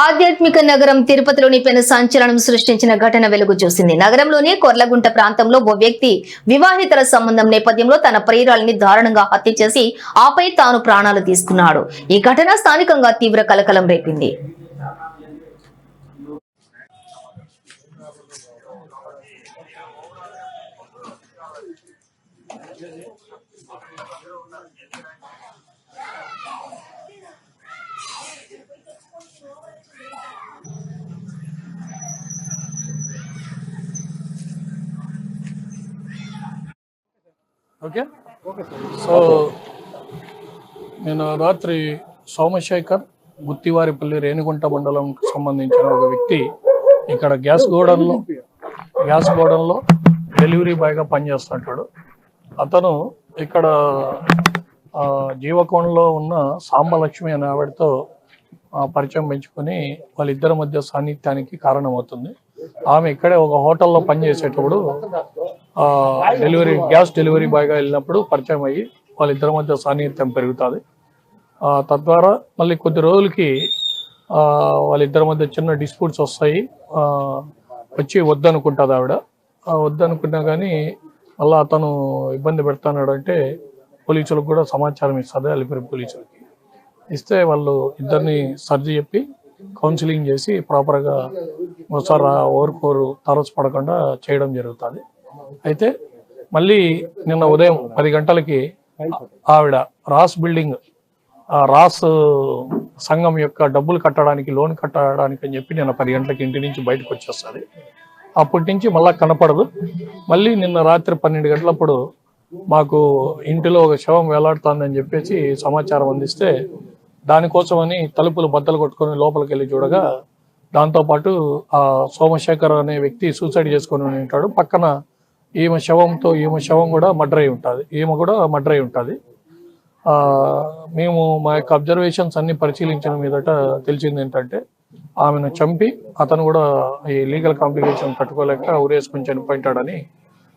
ఆధ్యాత్మిక నగరం తిరుపతిలోని పెను సంచలనం సృష్టించిన ఘటన వెలుగు చూసింది. నగరంలోని కొర్లగుంట ప్రాంతంలో ఓ వ్యక్తి వివాహితర సంబంధం నేపథ్యంలో తన ప్రియురాలిని దారుణంగా హత్య చేసి ఆపై తాను ప్రాణాలు తీసుకున్నాడు. ఈ ఘటన స్థానికంగా తీవ్ర కలకలం రేపింది. ఓకే? సో నేను రాత్రి సోమశేఖర్ గుత్తివారిపల్లి రేణిగుంట మండలంకి సంబంధించిన ఒక వ్యక్తి ఇక్కడ గ్యాస్ గోడౌన్లో గ్యాస్ గోడౌన్లో డెలివరీ బాయ్గా పనిచేస్తుంటాడు. అతను ఇక్కడ జీవకోణంలో ఉన్న సాంబలక్ష్మి అనే ఆవిడతో పరిచయం పెంచుకొని వాళ్ళిద్దరి మధ్య సాన్నిధ్యానికి కారణమవుతుంది. ఆమె ఇక్కడే ఒక హోటల్లో పనిచేసేటప్పుడు డెలివరీ గ్యాస్ డెలివరీ బాయ్గా వెళ్ళినప్పుడు పరిచయం అయ్యి వాళ్ళిద్దరి మధ్య సాన్నిహిత్యం పెరుగుతుంది. తద్వారా మళ్ళీ కొద్ది రోజులకి వాళ్ళిద్దరి మధ్య చిన్న డిస్ప్యూట్స్ వస్తాయి. వచ్చి వద్దనుకుంటుంది ఆవిడ. వద్దనుకున్నా కానీ మళ్ళీ అతను ఇబ్బంది పెడతాడు అంటే పోలీసులకు కూడా సమాచారం ఇస్తుంది అలిపిరి పోలీసులకి. ఇస్తే వాళ్ళు ఇద్దరిని సర్ది చెప్పి కౌన్సిలింగ్ చేసి ప్రాపర్గా ఒకసారి ఓరుకోరు తరచు పడకుండా చేయడం జరుగుతుంది. అయితే మళ్ళీ నిన్న ఉదయం పది గంటలకి ఆవిడ రాస్ బిల్డింగ్ ఆ రాస్ సంఘం యొక్క డబ్బులు కట్టడానికి లోన్ కట్టడానికి అని చెప్పి నిన్న పది గంటలకి ఇంటి నుంచి బయటకు వచ్చేస్తుంది. అప్పటి నుంచి మళ్ళా కనపడదు. మళ్ళీ నిన్న రాత్రి పన్నెండు గంటలప్పుడు మాకు ఇంటిలో ఒక శవం వేలాడుతుందని చెప్పేసి సమాచారం అందిస్తే దానికోసమని తలుపులు బద్దలు కొట్టుకొని లోపలికి వెళ్ళి చూడగా దాంతోపాటు ఆ సోమశేఖర్ అనే వ్యక్తి సూసైడ్ చేసుకొని ఉంటాడు. పక్కన ఈమె శవంతో ఈమె శవం కూడా మడ్రై ఉంటుంది. ఈమె కూడా మడ్రై ఉంటుంది. మేము మా యొక్క అబ్జర్వేషన్స్ అన్ని పరిశీలించిన మీదట తెలిసింది ఏంటంటే ఆమెను చంపి అతను కూడా ఈ లీగల్ కాంప్లికేషన్ తట్టుకోలేక ఊరేసుకుని చనిపోయింటాడని